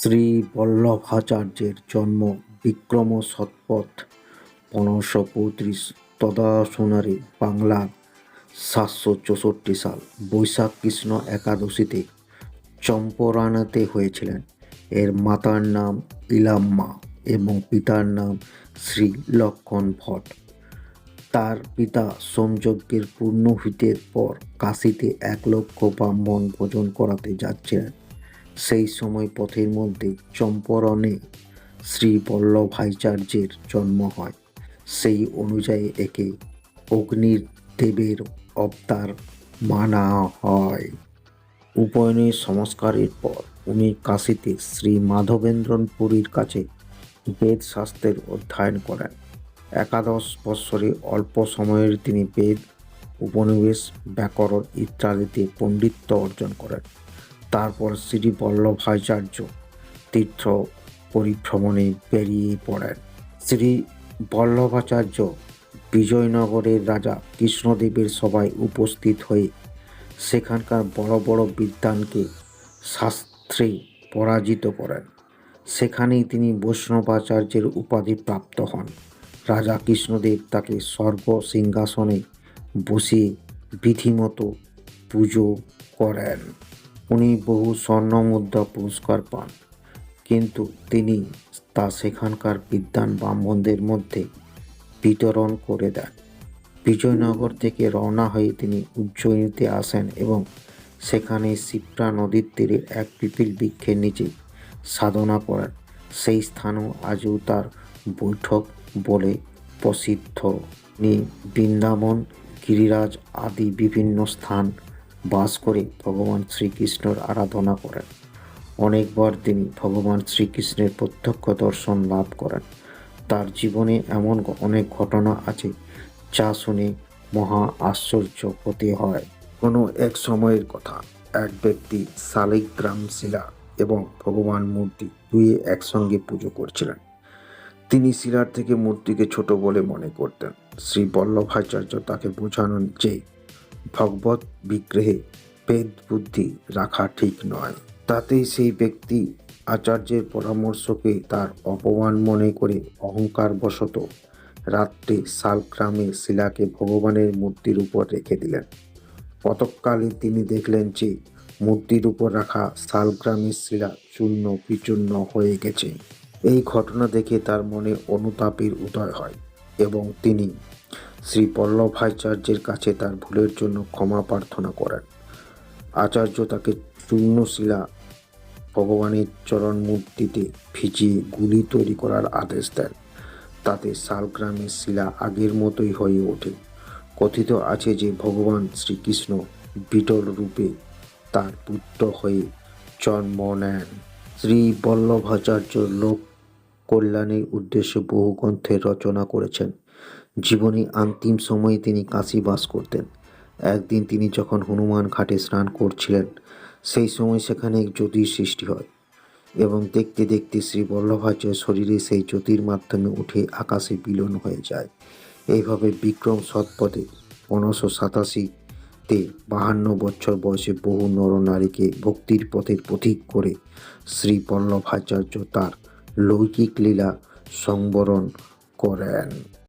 শ্রী বল্লভাচার্যের জন্ম বিক্রম শতপথ পনেরোশো পঁয়ত্রিশ তদাসুনারে বাংলা সাতশো চৌষট্টি সাল বৈশাখ কৃষ্ণ একাদশীতে চম্পরানাতে হয়েছিলেন। এর মাতার নাম ইলাম্মা এবং পিতার নাম শ্রী লক্ষণ ভট্ট তার পিতা সোমযজ্ঞের পূর্ণ পূর্ণহিতের পর কাশীতে এক লক্ষ ব্রাহ্মণ ভোজন করাতে যাচ্ছিলেন। সেই সময় পথের মধ্যে চম্পরণে শ্রী বল্লভাচার্যের জন্ম হয়। সেই অনুযায়ী একে অগ্নির দেবের অবতার মানা হয়। উপয়নের সংস্কারের পর উনি কাশীতে শ্রী মাধবেন্দ্রন পুরীর কাছে বেদ শাস্ত্রের অধ্যয়ন করেন। একাদশ বৎসরে অল্প সময়ের তিনি বেদ, উপনিবেশ, ব্যাকরণ ইত্যাদিতে পণ্ডিত্য অর্জন করেন। তারপর শ্রী বল্লভাচার্য তীর্থ পরিভ্রমণে বেরিয়ে পড়েন। শ্রী বল্লভাচার্য বিজয়নগরের রাজা কৃষ্ণদেবের সভায় উপস্থিত হয়ে সেখানকার বড় বড় বিদ্বানকে শাস্ত্রে পরাজিত করেন। সেখানেই তিনি বৈষ্ণবাচার্যের উপাধি প্রাপ্ত হন। রাজা কৃষ্ণদেব তাকে স্বর্গ সিংহাসনে বসিয়ে বিধিমতো পুজো করেন। উনি বহু স্বর্ণমুদ্রা পুরস্কার পান। কিন্তু তিনি তা সেখানকার বিদ্বান ব্রাহ্মণদের মধ্যে বিতরণ করে দেন। বিজয়নগর থেকে রওনা হয়ে তিনি উজ্জয়িনীতে আসেন এবং সেখানে শিপ্রা নদীর তীরে এক পিপিল বৃক্ষের নিচে সাধনা করেন। সেই স্থানও আজও তার বৈঠক বলে প্রসিদ্ধ। তিনি বৃন্দাবন, গিরিরাজ আদি বিভিন্ন স্থান বাস করে ভগবান শ্রীকৃষ্ণর আরাধনা করেন। অনেকবার তিনি ভগবান শ্রীকৃষ্ণের প্রত্যক্ষ দর্শন লাভ করেন। তার জীবনে এমন অনেক ঘটনা আছে, যা শুনে মহা আশ্চর্য হতে হয়। কোনো এক সময়ের কথা, এক ব্যক্তি শালিগ্রাম শিলা এবং ভগবান মূর্তি দুই একসঙ্গে পুজো করছিলেন। তিনি শিলার থেকে মূর্তিকে ছোট বলে মনে করতেন। শ্রী বল্লভাচার্য তাকে বোঝানোর যে ভগবত বিগ্রহে ভেদ বুদ্ধি রাখা ঠিক নয়। তাতে সেই ব্যক্তি আচার্যের পরামর্শকে তার অপমান মনে করে অহংকার বশত রাত্রে শালগ্রামে শিলাকে ভগবানের মূর্তির উপর রেখে দিলেন। কতককালে তিনি দেখলেন যে মূর্তির উপর রাখা শালগ্রামের শিলা চূর্ণ বিচূর্ণ হয়ে গেছে। এই ঘটনা দেখে তার মনে অনুতাপের উদয় হয় এবং তিনি শ্রী বল্লভাচার্যের কাছে তার ভুলের জন্য ক্ষমা প্রার্থনা করেন। আচার্য তাকে চূর্ণশিলা ভগবানের চরণ মূর্তিতে ভিজিয়ে গুলি তৈরি করার আদেশ দেন। তাতে শালগ্রামের শিলা আগের মতোই হয়ে ওঠে। কথিত আছে যে ভগবান শ্রীকৃষ্ণ বিটল রূপে তার পুত্র হয়ে জন্ম নেন। শ্রী বল্লভাচার্য লোক কল্যাণের উদ্দেশ্যে বহু গ্রন্থের রচনা করেছেন। জীবনে অন্তিম সময়ে তিনি কাশী বাস করতেন। একদিন তিনি যখন হনুমান ঘাটে স্নান করছিলেন, সেই সময় সেখানে এক জ্যোতির সৃষ্টি হয় এবং দেখতে দেখতে শ্রী বল্লভাচার্য শরীরে সেই জ্যোতির মাধ্যমে উঠে আকাশে বিলীন হয়ে যায়। এইভাবে বিক্রম সৎপথে পনেরোশো সাতাশিতে বাহান্ন বছর বয়সে বহু নরনারীকে ভক্তির পথের পথিক করে শ্রী বল্লভাচার্য তার লৌকিক লীলা সংবরণ করেন।